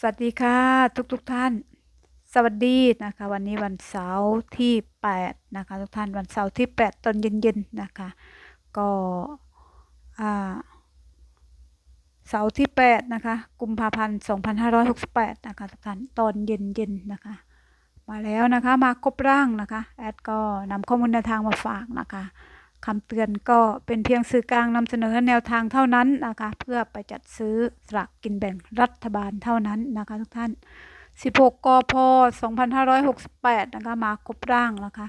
สวัสดีค่ะทุกทุกๆท่าน สวัสดีนะคะ วันนี้วันเสาร์ที่ 8 นะคะ ทุกท่านวันเสาร์ที่ 8 ตอนเย็นๆนะคะ ก็อ่าเสาร์ที่ 8 นะคะ กุมภาพันธ์ 2568 นะคะ ทุกท่านตอนเย็นๆนะคะ มาแล้วนะคะมาครบร่างนะคะ แอดก็นำข้อมูลแนวทางมาฝากนะคะ คำเตือนก็เป็นเพียงสื่อกลางนำเสนอแนวทางเท่านั้นนะคะ เพื่อไปจัดซื้อสลากกินแบ่งรัฐบาลเท่านั้นนะคะทุกท่าน 16 กพ 2568 นะคะมาครบร่างนะคะ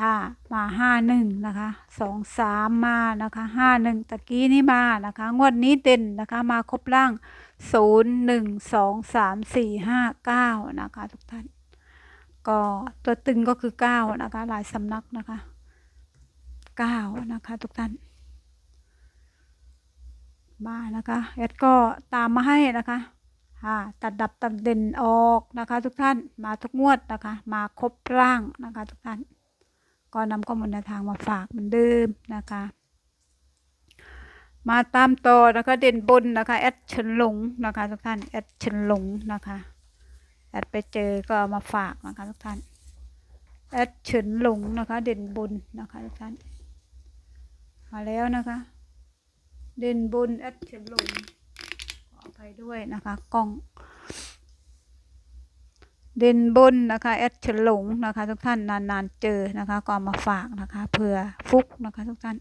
ห้ามา 51 นะคะ 2 3 มานะคะ 51 ตะกี้นี่มานะคะ งวดนี้เด่นนะคะมาครบร่าง 0 1 2 3 4 5 9 นะคะทุกท่าน ก็ตัวตึงก็คือ 9 นะคะหลายสำนักนะคะ 9นะคะ ทุกท่าน มานะคะแอดก็ตามมาให้นะคะตัดดับตัดเด่นออกนะคะ ทุกท่านมาทุกงวดนะคะ มาครบร่างนะคะ ทุกท่าน ก็นำข้อมูลแนวทางมาฝากเหมือนเดิมนะคะ มาตามต่อนะคะเด่นบนนะคะแอดเฉินหลงนะคะ ทุกท่านแอดเฉินหลงนะคะแอดไปเจอก็เอามาฝากนะคะ ทุกท่านแอดเฉินหลงนะคะ เด่นบนนะคะ ทุกท่าน มาแล้วนะคะ เด่นบนแอดเฉินหลงขออภัยด้วยนะคะ กล้อง เด่นบนนะคะแอดเฉลงนะคะ ทุกท่านนานๆเจอนะคะก็เอามาฝากนะคะเผื่อฟุกนะคะ ทุกท่าน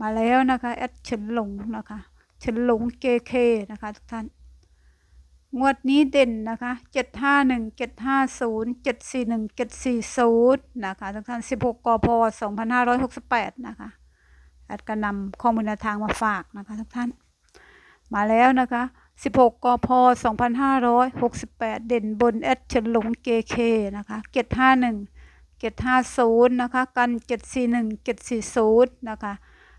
มาแล้วนะคะแอดเฉลงนะคะเฉลงเกเคนะคะ ทุกท่านงวดนี้เด่นนะคะเจ็ดห้าหนึ่งเจ็ดห้าศูนย์เจ็ดสี่หนึ่งเจ็ดสี่ศูนย์นะคะทุกท่านสิบหกกพสองพันห้าร้อยหกสิบแปดนะคะ แอดก็นำข้อมูลแนวทางมาฝากนะคะทุกท่าน มาแล้วนะคะ 16กพ2568 เด่นบนแอดเฉลงเกเคนะคะเกต51เกต50นะคะกัน 741 740นะคะ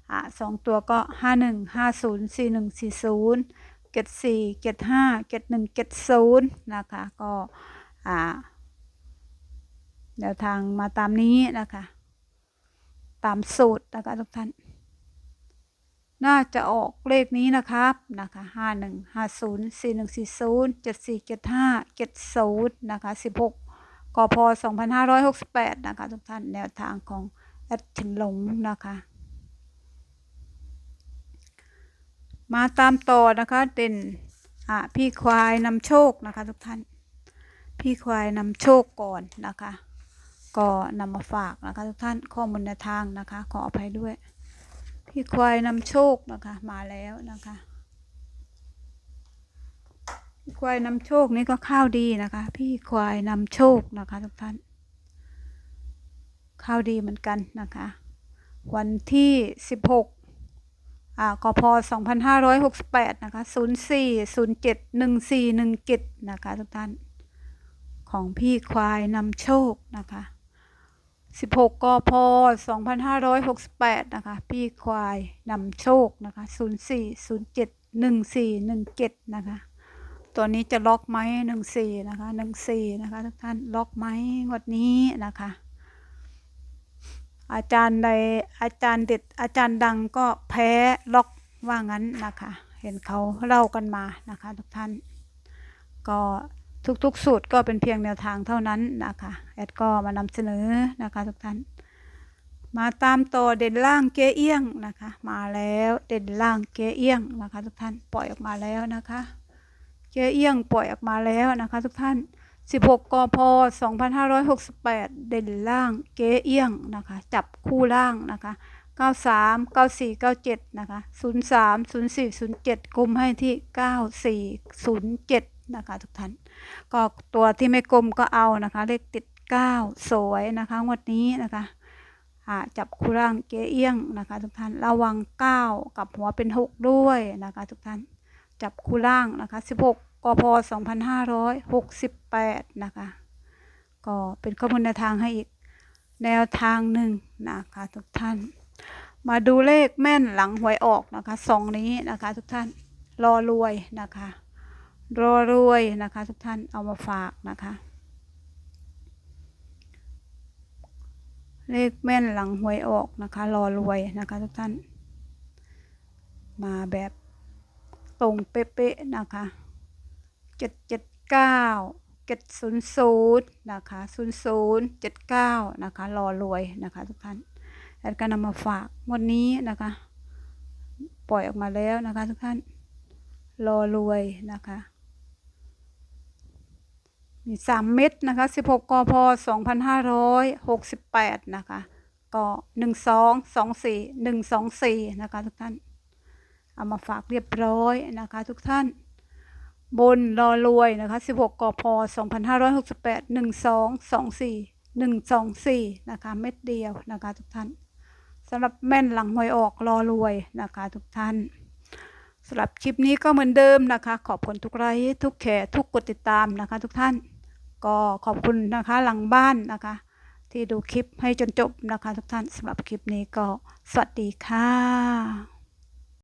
อ่าสองตัวก็ 51 50 41 40เกต4เกต5เกต1เกต0นะคะก็อ่าแนวทางมาตามนี้นะคะ ตามสูตรนะคะทุกท่าน น่าจะออกเลขนี้นะครับนะคะห้าหนึ่งห้าศูนย์สี่หนึ่งสี่ศูนย์เจ็ดสี่เจ็ดห้าเจ็ดศูนย์นะคะสิบหกกพสองพันห้าร้อยหกสิบแปดนะคะทุกท่านแนวทางของแอดฉินหลงนะคะมาตามต่อนะคะเด่นอะพี่ควายนำโชคนะคะทุกท่าน พี่ควายนำโชคก่อนนะคะ ก็นำมาฝากนะคะทุกท่านข้อมูลแนวทางนะคะ ขออภัยด้วย พี่ควายนำโชคนะคะ มาแล้วนะคะพี่ควายนำโชคนี่ก็ข้าวดีนะคะ พี่ควายนำโชคนะคะทุกท่าน ข้าวดีเหมือนกันนะคะ วันที่ 16อ่ากพ2568 นะคะ 0407 1417 นะคะทุกท่าน ของพี่ควายนำโชคนะคะ 16 กพ 2568 นะคะ พี่ควายนำโชคนะคะ 0407 1417 นะคะ ตัวนี้จะล็อกไหม14 นะคะ 14 นะคะ ทุกท่านล็อกไหมงวดนี้นะคะ อาจารย์ใดอาจารย์เด็ดอาจารย์ดังก็แพ้ล็อกว่างั้นนะคะ เห็นเขาเล่ากันมานะคะ ทุกท่านก็ ทุกๆ สูตรก็เป็นเพียงแนวทางเท่านั้นนะคะแอดก็มานำเสนอนะคะทุกท่าน มาตามต่อเด่นล่างเกเอี้ยงนะคะ มาแล้วเด่นล่างเกเอี้ยงนะคะ ทุกท่านปล่อยออกมาแล้วนะคะ เกเอี้ยงปล่อยออกมาแล้วนะคะ ทุกท่าน 16กพ2568 เด่นล่างเกเอี้ยงนะคะ จับคู่ล่างนะคะ93 94 97 นะคะ 03 04 07กุมให้ที่ 9407 นะคะทุกท่าน ก็ตัวที่ไม่กลมก็เอานะคะ เลขติด 9 สวยนะคะงวดนี้นะคะจับคู่ร่างเกเอี้ยงนะคะทุกท่าน ระวัง 9 กับหัวเป็น 6 ด้วยนะคะทุกท่าน จับคู่ล่างนะคะ 16กพ2568 นะคะ ก็เป็นข้อมูลแนวทางให้อีกแนวทางหนึ่งนะคะทุกท่าน มาดูเลขแม่นหลังหวยออกนะคะสองนี้นะคะทุกท่านรอรวยนะคะ รอรวยนะคะ ทุกท่านเอามาฝากนะคะ เลขแม่นหลังหวยออกนะคะ รอรวยนะคะ ทุกท่าน มาแบบตรงเป๊ะๆนะคะเจ็ดเจ็ดเก้าเจ็ดศูนย์ศูนย์นะคะศูนย์ศูนย์เจ็ดเก้านะคะรอรวยนะคะ ทุกท่านแอดก็นำมาฝากงวันนี้นะคะ ปล่อยออกมาแล้วนะคะ ทุกท่านรอรวยนะคะ มีสามเม็ดนะคะสิบหกกพสองพันห้าร้อยหกสิบแปดนะคะก็หนึ่งสองสองสี่หนึ่งสองสี่นะคะทุกท่าน เอามาฝากเรียบร้อยนะคะทุกท่านบนรอรวยนะคะสิบหกกพสองพันห้าร้อยหกสิบแปดหนึ่งสองสองสี่หนึ่งสองสี่นะคะเม็ดเดียวนะคะทุกท่านสำหรับแม่นหลังหวยออกรอรวยนะคะทุกท่านสำหรับคลิปนี้ก็เหมือนเดิมนะคะ ขอบคุณทุกไลค์ทุกแชร์ทุกกดติดตามนะคะทุกท่าน ก็ขอบคุณนะคะหลังบ้านนะคะ ที่ดูคลิปให้จนจบนะคะ ทุกท่านสำหรับคลิปนี้ก็สวัสดีค่ะ